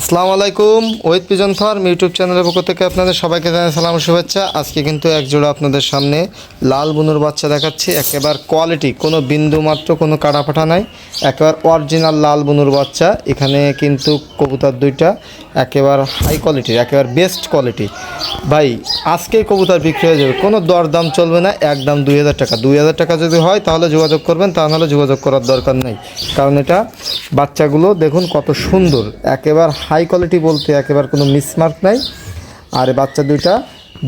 আসসালামু আলাইকুম, ওয়েদ pigeon farm YouTube চ্যানেলের পক্ষ থেকে আপনাদের সবাইকে জানাই সালাম শুভেচ্ছা। আজকে কিন্তু এক জোড়া আপনাদের সামনে লাল বুনুর বাচ্চা দেখাচ্ছি। একেবারে কোয়ালিটি কোনো বিন্দু মাত্র, কোনো কাটাফাটা নাই। একেবারে অরিজিনাল লাল বুনুর বাচ্চা। এখানে কিন্তু কবুতার দুইটা, একেবারে হাই কোয়ালিটির একেবারে বেস্ট কোয়ালিটি ভাই, আজকেই কবুতার বিক্রি হয়ে যাবে। কোনো দরদাম চলবে না, একদম দুই হাজার টাকা। দুই হাজার টাকা যদি হয়, তাহলে যোগাযোগ করবেন, তা নাহলে যোগাযোগ করার দরকার নেই। কারণ এটা বাচ্চাগুলো, দেখুন কত সুন্দর, একেবারে হাই কোয়ালিটি বলতে একেবারে কোনো মিসমার্ক নাই। আর বাচ্চা দুইটা,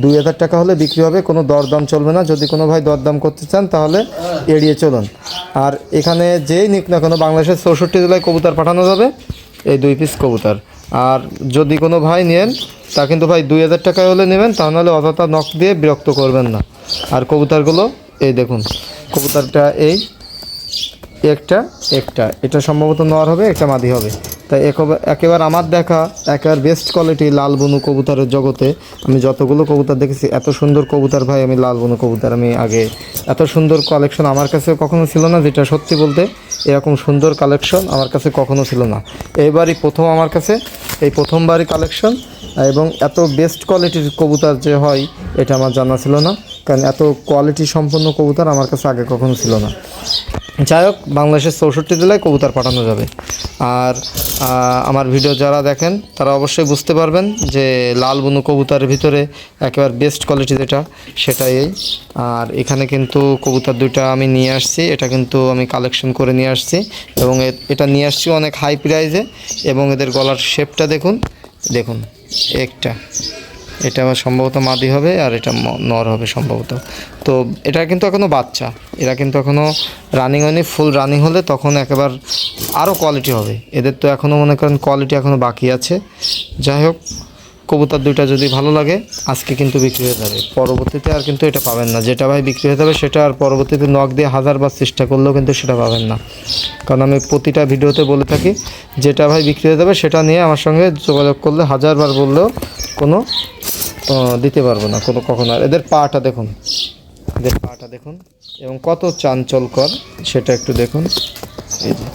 দুই হাজার টাকা হলে বিক্রি হবে, কোনো দরদাম চলবে না। যদি কোনো ভাই দরদাম করতে চান, তাহলে এড়িয়ে চলুন। আর এখানে যেই নিক না কোনো, বাংলাদেশের চৌষট্টি জেলায় কবুতর পাঠানো যাবে, এই দুই পিস কবুতর। আর যদি কোনো ভাই নেন, তা কিন্তু ভাই দুই হাজার টাকা হলে নেবেন, তা নাহলে অযথা নখ দিয়ে বিরক্ত করবেন না। আর কবুতরগুলো, এই দেখুন, কবুতরটা এই, একটা একটা। এটা সম্ভবত নর হবে, একটা মাদি হবে। তাই একবার আমার দেখা একেবারে বেস্ট কোয়ালিটি লাল বনু কবুতরের জগতে, আমি যতগুলো কবুতর দেখেছি, এত সুন্দর কবুতর ভাই, আমি লাল বনু কবুতর, আমি আগে এত সুন্দর কালেকশন আমার কাছে কখনো ছিল না, যেটা সত্যি বলতে এরকম সুন্দর কালেকশন আমার কাছে কখনো ছিল না। এইবারই প্রথম আমার কাছে, এই প্রথমবারই কালেকশন এবং এত বেস্ট কোয়ালিটির কবুতর যে হয়, এটা আমার জানা ছিল না। কারণ এত কোয়ালিটি সম্পন্ন কবুতর আমার কাছে আগে কখনো ছিল না। যাই হোক, বাংলাদেশের চৌষট্টি জেলায় কবুতর পাঠানো যাবে। আর আমার ভিডিও যারা দেখেন, তারা অবশ্যই বুঝতে পারবেন যে লাল বুনু কবুতরের ভিতরে একেবারে বেস্ট কোয়ালিটি যেটা, সেটাই এই। আর এখানে কিন্তু কবুতর দুইটা আমি নিয়ে আসছি, এটা কিন্তু আমি কালেকশন করে নিয়ে আসছি। এবং এটা নিয়ে আসছি অনেক হাই প্রাইজে এবং এদের গলার শেপটা দেখুন দেখুন, একটা। এটা আমার সম্ভবত মাদি হবে আর এটা নর হবে সম্ভবত। তো এটা কিন্তু এখনও বাচ্চা। এরা কিন্তু এখনও রানিং হয়নি ফুল রানিং হলে তখন একেবারে আরও কোয়ালিটি হবে। এদের তো এখনও মনে করেন কোয়ালিটি এখনও বাকি আছে। যাই হোক, কবুতর দুইটা যদি ভালো লাগে, আজকে কিন্তু বিক্রি হয়ে যাবে। পরবর্তীতে আর কিন্তু এটা পাবেন না। যেটা ভাই বিক্রি হয়ে যাবে সেটা আর পরবর্তীতে নখ দিয়ে হাজারবার চেষ্টা করলেও কিন্তু সেটা পাবেন না। কারণ আমি প্রতিটা ভিডিওতে বলে থাকি, যেটা ভাই বিক্রি হয়ে যাবে সেটা নিয়ে আমার সঙ্গে যোগাযোগ করলে হাজারবার বললেও কোনো দিতে পারব না, কোনো কখনো। আর এদের পাটা দেখুন, এদের পাটা দেখুন, এবং কত চাঞ্চলকর সেটা একটু দেখুন। এই যে।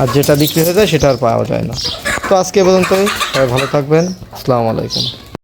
আর যেটা বিক্রি হয়ে যায় সেটা আর পাওয়া যায় না। তো আজকে এ পর্যন্তই, সবাই ভালো থাকবেন, আসসালামু আলাইকুম।